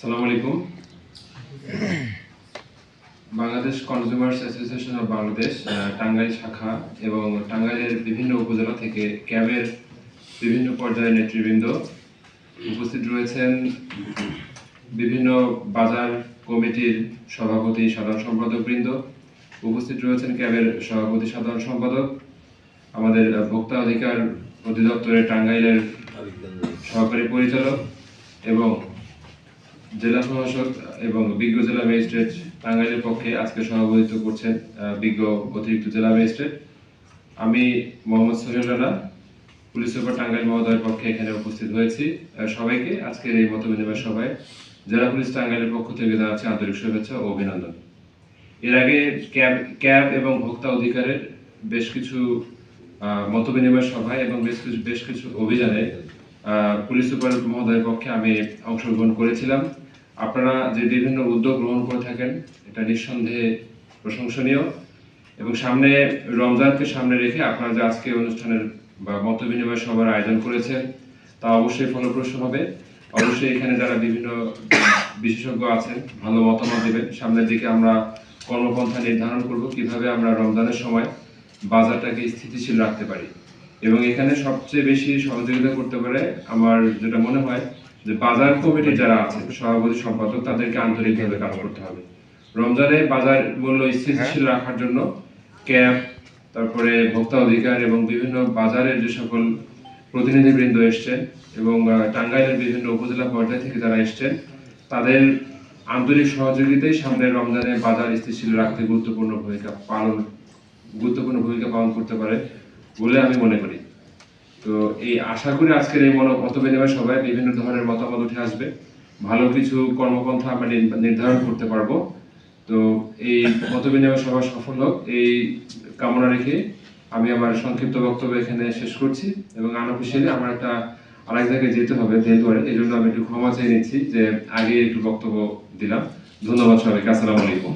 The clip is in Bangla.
আসসালামু আলাইকুম। Bangladesh consumers association of Bangladesh Tangail শাখা এবং টাঙ্গাইলের বিভিন্ন উপজেলা থেকে ক্যাবের বিভিন্ন পর্যায়ের নেতৃবৃন্দ উপস্থিত রয়েছেন। বিভিন্ন বাজার কমিটির সভাপতি, সাধারণ সম্পাদক বৃন্দ উপস্থিত রয়েছেন ক্যাবের সভাপতি, সাধারণ সম্পাদক। আমাদের ভোক্তা অধিকার অধিদপ্তরের টাঙ্গাইলের সহকারী পরিচালক এবং জেলা প্রশাসক এবং বিজ্ঞ জেলা ম্যাজিস্ট্রেট টাঙ্গাইলের পক্ষে আজকে সভাপতিত্ব করছেন বিজ্ঞ অতিরিক্ত জেলা ম্যাজিস্ট্রেট। আমি মোহাম্মদ সোহেল রানা, পুলিশ সুপার টাঙ্গাইল মহোদয়ের পক্ষে এখানে উপস্থিত হয়েছি। সবাইকে আজকের এই মত বিনিময় সভায় জেলা পুলিশ টাঙ্গাইলের পক্ষ থেকে জানাচ্ছি আন্তরিক শুভেচ্ছা ও অভিনন্দন। এর আগে ক্যাব ক্যাব এবং ভোক্তা অধিকারের বেশ কিছু মত বিনিময় সভায় এবং বেশ কিছু বেশ কিছু অভিযানে পুলিশ সুপার মহোদয়ের পক্ষে আমি অংশগ্রহণ করেছিলাম। আপনারা যে বিভিন্ন উদ্যোগ গ্রহণ করে থাকেন, এটা নিঃসন্দেহে প্রশংসনীয়। এবং সামনে রমজানকে সামনে রেখে আপনারা যে আজকে অনুষ্ঠানের বা মত বিনিময় সভার আয়োজন করেছেন, তা অবশ্যই ফলপ্রসূ হবে। অবশ্যই এখানে যারা বিভিন্ন বিশেষজ্ঞ আছেন, ভালো মতামত দেবেন, সামনের দিকে আমরা কর্মপন্থা নির্ধারণ করব, কীভাবে আমরা রমজানের সময় বাজারটাকে স্থিতিশীল রাখতে পারি। এবং এখানে সবচেয়ে বেশি সহযোগিতা করতে পারে আমার যেটা মনে হয় যে বাজার কমিটি যারা আছে সভাপতি সম্পাদক, তাদেরকে আন্তরিকভাবে কাজ করতে হবে। রমজানে বাজার মূল্য স্থিতিশীল রাখার জন্য ক্যাব, তারপরে ভোক্তা অধিকার এবং বিভিন্ন বাজারের যে সকল প্রতিনিধিবৃন্দ এসছেন এবং টাঙ্গাইলের বিভিন্ন উপজেলা পর্যায় থেকে যারা এসছেন, তাদের আন্তরিক সহযোগিতায় সামনে রমজানে বাজার স্থিতিশীল রাখতে গুরুত্বপূর্ণ ভূমিকা পালন, গুরুত্বপূর্ণ ভূমিকা পালন করতে পারে। বলে আমি মনে করি। তো এই আশা করি আজকের এই মত বিনিময় সভায় বিভিন্ন ধরনের মতামত উঠে আসবে। ভালো কিছু কর্মপন্থা আমরা নির্ধারণ করতে পারব। তো এই মত বিনিময় সভা সফল হোক, এই কামনা রেখে আমি আমার সংক্ষিপ্ত বক্তব্য এখানে শেষ করছি এবং আনঅফিসিয়ালি আমার একটা আরেক জায়গায় যেতে হবে দেলদুয়ারে এই জন্য আমি একটু ক্ষমা চেয়ে নিচ্ছি যে আগে একটু বক্তব্য দিলাম। ধন্যবাদ সবাইকে, আসসালামু আলাইকুম।